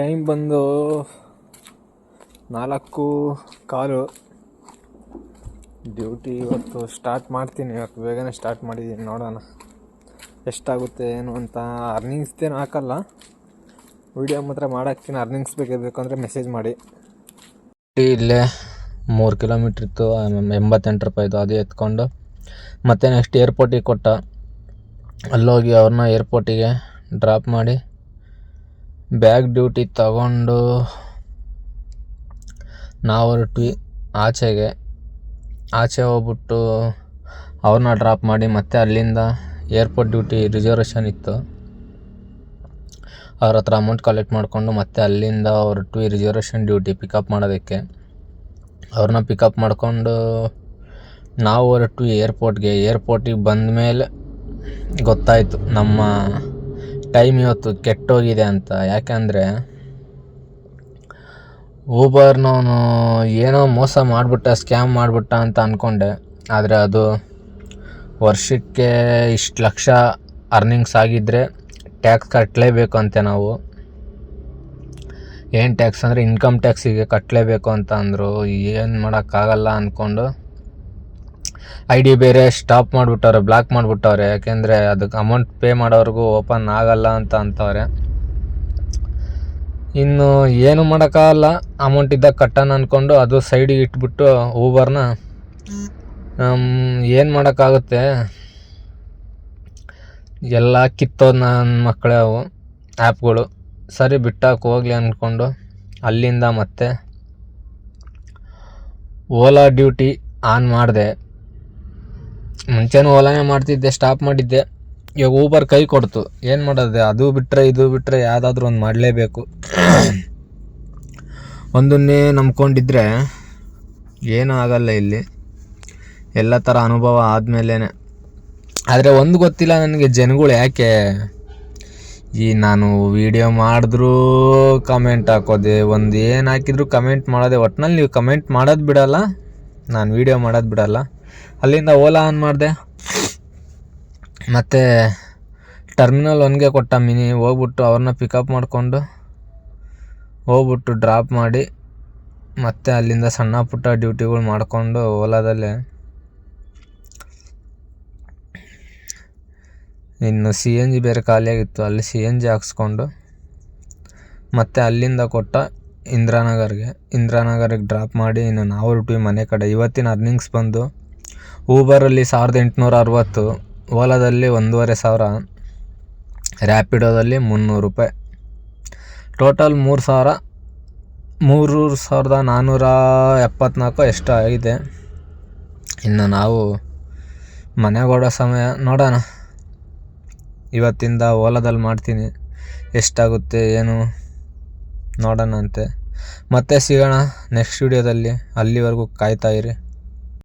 Time ಬಂದು ನಾಲ್ಕು ಕಾಲು. Duty ಇವತ್ತು ಸ್ಟಾರ್ಟ್ ಮಾಡ್ತೀನಿ. ಇವತ್ತು ಬೇಗನೆ ಸ್ಟಾರ್ಟ್ ಮಾಡಿದ್ದೀನಿ ನೋಡೋಣ. ಎಷ್ಟಾಗುತ್ತೆ, ಏನು ಅಂತ ಅರ್ನಿಂಗ್ಸ್ದೇನು ಹಾಕಲ್ಲ. ವೀಡಿಯೋ ಮಾತ್ರ ಮಾಡಾಕ್ತೀನಿ. ಅರ್ನಿಂಗ್ಸ್ ಬೇಕಿರಬೇಕು ಅಂದರೆ ಮೆಸೇಜ್ ಮಾಡಿ. ಇಲ್ಲೇ ಮೂರು ಕಿಲೋಮೀಟ್ರ್ ಇತ್ತು. ಎಂಬತ್ತೆಂಟು ರೂಪಾಯಿದು ಅದು ಎತ್ಕೊಂಡು ಮತ್ತೆ ನೆಕ್ಸ್ಟ್ ಏರ್ಪೋರ್ಟಿಗೆ ಕೊಟ್ಟ. ಅಲ್ಲೋಗಿ ಅವ್ರನ್ನ ಏರ್ಪೋರ್ಟಿಗೆ ಡ್ರಾಪ್ ಮಾಡಿ ಬ್ಯಾಗ್ ಡ್ಯೂಟಿ ತಗೊಂಡು ನಾವು ಹೊರಟ್ವಿ ಆಚೆಗೆ, ಆಚೆ ಹೋಗ್ಬಿಟ್ಟು ಅವ್ರನ್ನ ಡ್ರಾಪ್ ಮಾಡಿ ಮತ್ತೆ ಅಲ್ಲಿಂದ ಏರ್ಪೋರ್ಟ್ ಡ್ಯೂಟಿ ರಿಸರ್ವೇಷನ್ ಇತ್ತು. ಅವ್ರ ಹತ್ರ ಅಮೌಂಟ್ ಕಲೆಕ್ಟ್ ಮಾಡಿಕೊಂಡು ಮತ್ತೆ ಅಲ್ಲಿಂದ ಹೊರಟ್ವಿ ರಿಸರ್ವೇಷನ್ ಡ್ಯೂಟಿ ಪಿಕಪ್ ಮಾಡೋದಕ್ಕೆ ಅವ್ರನ್ನ ಪಿಕಪ್ ಮಾಡಿಕೊಂಡು ನಾವು ಹೊರಟ್ವಿ ಏರ್ಪೋರ್ಟ್ಗೆ, ಏರ್ಪೋರ್ಟಿಗೆ ಬಂದ ಮೇಲೆ ಗೊತ್ತಾಯಿತು ನಮ್ಮ ಟೈಮ್ ಇವತ್ತು ಕೆಟ್ಟೋಗಿದೆ ಅಂತ. ಯಾಕಂದರೆ ಊಬರ್ನವನು ಏನೋ ಮೋಸ ಮಾಡಿಬಿಟ್ಟ, ಸ್ಕ್ಯಾಮ್ ಮಾಡಿಬಿಟ್ಟ ಅಂತ ಅಂದ್ಕೊಂಡೆ ಆದರೆ ಅದು ವರ್ಷಕ್ಕೆ ಇಷ್ಟು ಲಕ್ಷ ಅರ್ನಿಂಗ್ಸ್ ಆಗಿದ್ದರೆ ಟ್ಯಾಕ್ಸ್ ಕಟ್ಟಲೇಬೇಕು ಅಂತೆ ನಾವು. ಏನು ಟ್ಯಾಕ್ಸ್ ಅಂದರೆ ಇನ್ಕಮ್ ಟ್ಯಾಕ್ಸಿಗೆ ಕಟ್ಟಲೇಬೇಕು ಅಂತ ಅಂದರು. ಏನು ಮಾಡೋಕ್ಕಾಗಲ್ಲ ಅಂದ್ಕೊಂಡು ಐ ಡಿ ಬೇರೆ ಸ್ಟಾಪ್ ಮಾಡಿಬಿಟ್ಟವ್ರೆ ಬ್ಲಾಕ್ ಮಾಡಿಬಿಟ್ಟವ್ರೆ. ಯಾಕೆಂದರೆ ಅದಕ್ಕೆ ಅಮೌಂಟ್ ಪೇ ಮಾಡೋವರೆಗೂ ಓಪನ್ ಆಗಲ್ಲ ಅಂತ ಅಂತವ್ರೆ. ಇನ್ನು ಏನು ಮಾಡೋಕ್ಕಾಗಲ್ಲ. ಅಮೌಂಟ್ ಇದ್ದಾಗ ಕಟ್ಟೋಣ ಅಂದ್ಕೊಂಡು ಅದು ಸೈಡಿಗೆ ಇಟ್ಬಿಟ್ಟು ಊಬರ್ನ ಏನು ಮಾಡೋಕ್ಕಾಗುತ್ತೆ? ಎಲ್ಲ ಕಿತ್ತೋದು ನನ್ನ ಮಕ್ಕಳೇ ಅವು ಆ್ಯಪ್ಗಳು ಸರಿ, ಬಿಟ್ಟಾಕೆ ಹೋಗಲಿ ಅಂದ್ಕೊಂಡು ಅಲ್ಲಿಂದ ಮತ್ತೆ ಓಲಾ ಡ್ಯೂಟಿ ಆನ್ ಮಾಡಿದೆ. ಮುಂಚೆನೂ ಓಲಾನೇ ಮಾಡ್ತಿದ್ದೆ ಸ್ಟಾಪ್ ಮಾಡಿದ್ದೆ. ಇವಾಗ ಊಬರ್ ಕೈ ಕೊಡ್ತು. ಏನು ಮಾಡೋದು? ಅದು ಬಿಟ್ಟರೆ ಇದು ಬಿಟ್ಟರೆ ಯಾವುದಾದ್ರೂ ಒಂದು ಮಾಡಲೇಬೇಕು. ಒಂದನ್ನೇ ನಂಬ್ಕೊಂಡಿದ್ರೆ ಏನೂ ಆಗಲ್ಲ ಇಲ್ಲಿ. ಎಲ್ಲ ಥರ ಅನುಭವ ಆದಮೇಲೆ ಆದರೆ ಒಂದು ಗೊತ್ತಿಲ್ಲ ನನಗೆ ಜನಗಳು ಯಾಕೆ? ಈ ನಾನು ವಿಡಿಯೋ ಮಾಡಿದ್ರೂ ಕಮೆಂಟ್ ಹಾಕೋದೆ, ಒಂದು ಏನು ಹಾಕಿದ್ರು ಕಮೆಂಟ್ ಮಾಡೋದೆ, ಒಟ್ನಲ್ಲಿ ನೀವು ಕಮೆಂಟ್ ಮಾಡೋದು ಬಿಡಲ್ಲ, ನಾನು ವೀಡಿಯೋ ಮಾಡೋದು ಬಿಡಲ್ಲ. ಅಲ್ಲಿಂದ ಓಲಾ ಆನ್ ಮಾಡಿದೆ. ಮತ್ತು ಟರ್ಮಿನಲ್ ಒನ್ಗೆ ಕೊಟ್ಟ ಮಿನಿ ಹೋಗ್ಬಿಟ್ಟು ಅವ್ರನ್ನ ಪಿಕಪ್ ಮಾಡಿಕೊಂಡು ಹೋಗ್ಬಿಟ್ಟು ಡ್ರಾಪ್ ಮಾಡಿ ಮತ್ತೆ ಅಲ್ಲಿಂದ ಸಣ್ಣ ಪುಟ್ಟ ಡ್ಯೂಟಿಗಳು ಮಾಡಿಕೊಂಡು ಓಲಾದಲ್ಲಿ. ಇನ್ನು ಸಿ ಎನ್ ಜಿ ಬೇರೆ ಖಾಲಿಯಾಗಿತ್ತು, ಅಲ್ಲಿ ಸಿ ಎನ್ ಜಿ ಹಾಕ್ಸ್ಕೊಂಡು ಮತ್ತು ಅಲ್ಲಿಂದ ಕೊಟ್ಟ ಇಂದಿರಾನಗರ್ಗೆ. ಇಂದಿರಾನಗರಿಗೆ ಡ್ರಾಪ್ ಮಾಡಿ ಇನ್ನು ನಾವು ಹೊರಟ್ವಿ ಮನೆ ಕಡೆ. ಇವತ್ತಿನ ಅರ್ನಿಂಗ್ಸ್ ಬಂದು ಊಬರಲ್ಲಿ ಸಾವಿರದ ಎಂಟುನೂರ ಅರವತ್ತು, ಓಲಾದಲ್ಲಿ ಒಂದೂವರೆ ಸಾವಿರ ರ್ಯಾಪಿಡೋದಲ್ಲಿ ಮುನ್ನೂರು ರೂಪಾಯಿ. ಟೋಟಲ್ ಮೂರು ಸಾವಿರ ಮೂರು ಸಾವಿರದ ನಾನ್ನೂರ ಎಪ್ಪತ್ನಾಲ್ಕು ಎಷ್ಟು ಆಗಿದೆ. ಇನ್ನು ನಾವು ಮನೆಗೆ ಹೊಡೋ ಸಮಯ, ನೋಡೋಣ. ಇವತ್ತಿಂದ ಓಲಾದಲ್ಲಿ ಮಾಡ್ತೀನಿ. ಎಷ್ಟಾಗುತ್ತೆ, ಏನು ನೋಡೋಣ ಅಂತೆ ಮತ್ತೆ ಸಿಗೋಣ ನೆಕ್ಸ್ಟ್ ವಿಡಿಯೋದಲ್ಲಿ. ಅಲ್ಲಿವರೆಗೂ ಕಾಯ್ತಾಯಿರಿ